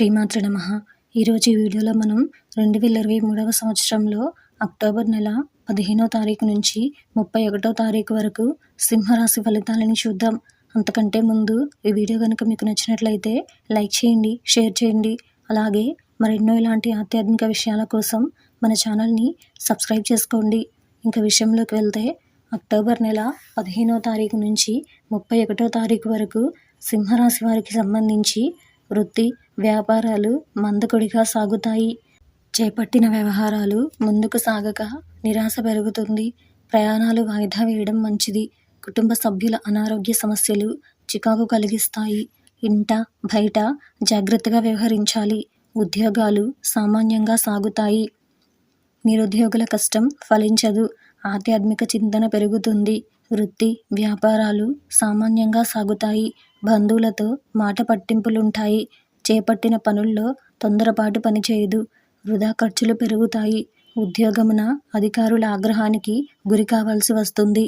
శ్రీమాత్ర నమ. ఈరోజు ఈ వీడియోలో మనం రెండు వేల ఇరవై మూడవ సంవత్సరంలో అక్టోబర్ నెల పదిహేనో తారీఖు నుంచి ముప్పై ఒకటో తారీఖు వరకు సింహరాశి ఫలితాలని చూద్దాం. అంతకంటే ముందు ఈ వీడియో కనుక మీకు నచ్చినట్లయితే లైక్ చేయండి షేర్ చేయండి. అలాగే మరెన్నో ఇలాంటి ఆధ్యాత్మిక విషయాల కోసం మన ఛానల్ని సబ్స్క్రైబ్ చేసుకోండి. ఇంకా విషయంలోకి వెళ్తే అక్టోబర్ నెల పదిహేనో తారీఖు నుంచి ముప్పై ఒకటో తారీఖు వరకు సింహరాశి వారికి సంబంధించి వృత్తి వ్యాపారాలు మందకొడిగా సాగుతాయి. చేపట్టిన వ్యవహారాలు ముందుకు సాగక నిరాశ పెరుగుతుంది. ప్రయాణాలు వాయిదా వేయడం మంచిది. కుటుంబ సభ్యుల అనారోగ్య సమస్యలు చికాకు కలిగిస్తాయి. ఇంట బయట జాగ్రత్తగా వ్యవహరించాలి. ఉద్యోగాలు సామాన్యంగా సాగుతాయి. నిరుద్యోగుల కష్టం ఫలించదు. ఆధ్యాత్మిక చింతన పెరుగుతుంది. వృత్తి వ్యాపారాలు సామాన్యంగా సాగుతాయి. బంధువులతో మాట పట్టింపులుంటాయి. చేపట్టిన పనుల్లో తొందరపాటు పనిచేయదు. వృధా ఖర్చులు పెరుగుతాయి. ఉద్యోగమున అధికారుల ఆగ్రహానికి గురి కావాల్సి వస్తుంది.